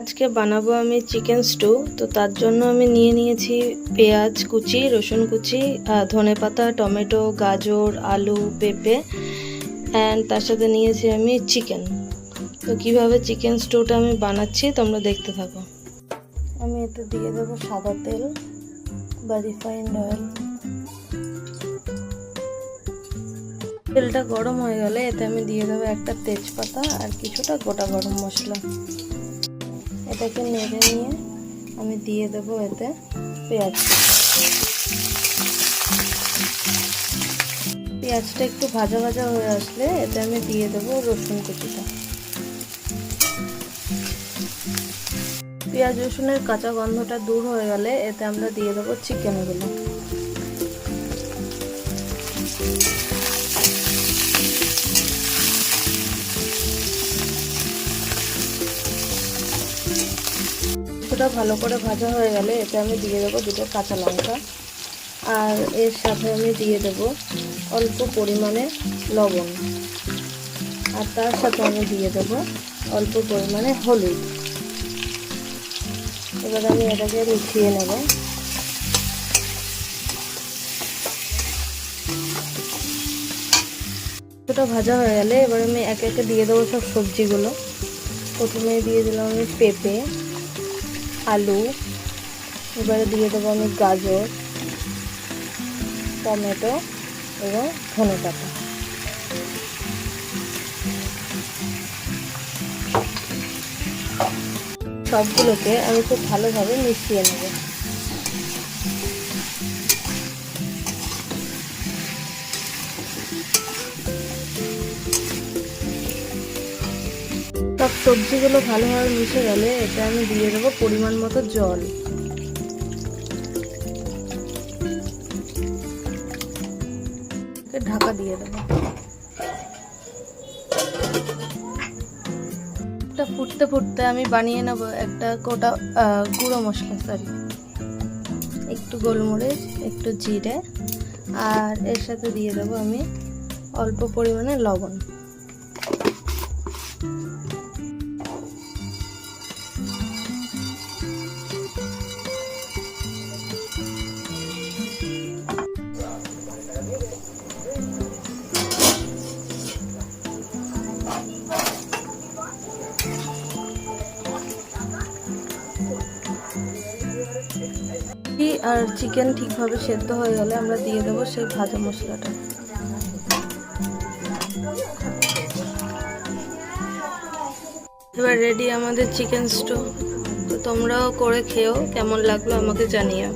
আজকে বানাবো আমি চিকেন স্টু। তো তার জন্য আমি নিয়ে নিয়েছি পেঁয়াজ কুচি, রসুন কুচি ধনে পাতা, টমেটো, গাজর, আলু, পেঁপে অ্যান্ড তার সাথে নিয়েছি আমি চিকেন। তো কীভাবে চিকেন স্টুটা আমি বানাচ্ছি তোমরা দেখতে থাকো। আমি এতে দিয়ে দেবো সাদা তেল বা রিফাইন্ড অয়েল তেলটা গরম হয়ে গেলে এতে আমি দিয়ে দেবো একটা তেজপাতা আর কিছুটা গোটা গরম মশলা। এটাকে নেড়ে নিয়ে আমি দিয়ে দেবো এতে পেঁয়াজ। পেঁয়াজটা একটু ভাজা ভাজা হয়ে আসলে এতে আমি দিয়ে দেবো রসুন কুচিটা। পেঁয়াজ রসুনের কাঁচা গন্ধটা দূর হয়ে গেলে এতে আমরা দিয়ে দেবো চিকেনগুলো কিছুটা ভালো করে ভাজা হয়ে গেলে এতে আমি দিয়ে দেবো দুটো কাঁচা লঙ্কা। আর এর সাথে আমি দিয়ে দেব অল্প পরিমাণে লবণ। আর তার সাথে আমি দিয়ে দেব অল্প পরিমাণে হলুদ। এবার আমি এটাকে মিশিয়ে নেব। কিছুটা ভাজা হয়ে গেলে এবার আমি একে একে দিয়ে দেবো সব সবজিগুলো। প্রথমে দিয়ে দিলাম আমি পেঁপে। আলু, এবারে দিয়ে দেবো আমি গাজর, টমেটো এবং ধনে পাতা। সবগুলোকে আমি খুব ভালোভাবে মিশিয়ে নেব। সব সবজিগুলো ভালোভাবে মিশে গেলে এটা আমি দিয়ে দেবো পরিমাণ মতো জল। ঢাকা দিয়ে দেবো। ফুটতে ফুটতে আমি বানিয়ে নেব একটা গোটা গুঁড়ো মশলা সরি একটু গোলমরিচ, একটু জিরে, আর এর সাথে দিয়ে দেবো আমি অল্প পরিমাণে লবণ। আর চিকেন ঠিকভাবে সেদ্ধ হয়ে গেলে আমরা দিয়ে দেবো সেই ভাজা মশলাটা। এবার রেডি আমাদের চিকেন স্টু তো তোমরাও করে খেয়েও কেমন লাগল আমাকে জানিও।